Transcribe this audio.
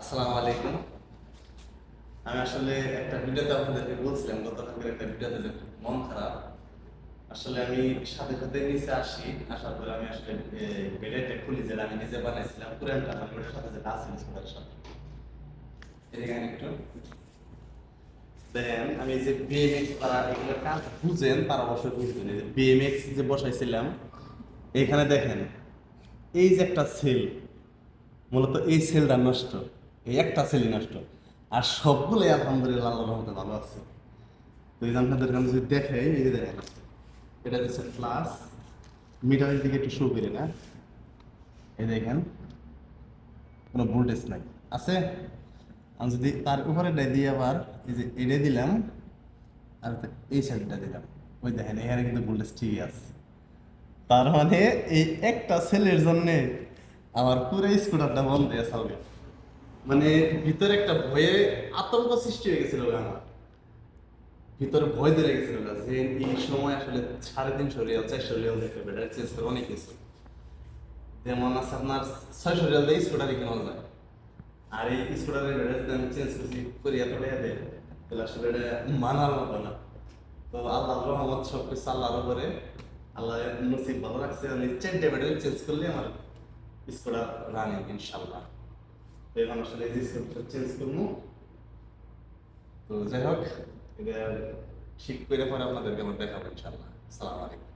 আসসালামু আলাইকুম। আমি আসলে একটা ভিডিওতে আপনাদেরকে বলছিলাম একটা ভিডিওতে যে মন খারাপ। আসলে আমি সাথে সাথে নিচে আসি, আসার পরে আমি আসলে বেডেটা খুলি আমি নিজে বানাইছিলাম আমার সাথে যেটা আছে সাথে। একটু দেন, আমি যে বিএমএক্স এগুলো কাজ বুঝেন, তারা অবশ্যই বুঝবেন। যে বিএমএক্স যে বসাইছিলাম, এখানে দেখেন, এই যে একটা সেল মূলত এই সেলটা নষ্ট। এই একটা ছেলে নষ্ট। আর সবগুলোই আলহামদুলিল্লাহ আল্লাহর রহমতে ভালো আছে। তো আপনাদের আমি যদি দেখাই এই যে দেখেন, এটা হচ্ছে প্লাস মিটারের দিকে একটু শো করে না। এই দেখেন, কোনো ভোল্টেজ নাই। আছে? আমি যদি তার উপরে দিয়ে আবার এই যে এটা দিলাম, আর এই সাইডটা দিলাম। ওই দেখেন, এখানে কিন্তু ভোল্টেজ ঠিকই আছে। তার মানে এই একটা সেলের জন্য আমার পুরো স্কুটারটা বন্ধ হয়ে চলবে মানে ভিতরে একটা ভয়ে আতঙ্ক সৃষ্টি হয়ে গেছিল আমার ভিতরে ভয় ধরে গেছিল যে এই সময় আসলে সাড়ে তিনশো রিয়াল চারশো রিয়াল দেখে ব্যাটারি চেঞ্জ করে অনেক কিছু। যেমন আছে আপনার ছয়শো রিয়াল দিয়ে স্কুটারই কেনা যায়। আর এই স্কুটারের ব্যাটারি আমি চেঞ্জ করছি, করি এত দেয়, তাহলে আসলে এটা মানার মতো না। তো আল্লাহ রহমত সব কিছু আল্লাহর উপরে, আল্লাহ নসিব ভালো রাখছে, আমি চারটে চেঞ্জ করলে আমার স্কুটার রানিং ইনশাল্লাহ তো এখন আসলে চেঞ্জ করব। তো যাই হোক, এটা ঠিক করে পরে আপনাদেরকে আমার দেখাবো ইনশাল্লাহ সালাম আলাইকুম।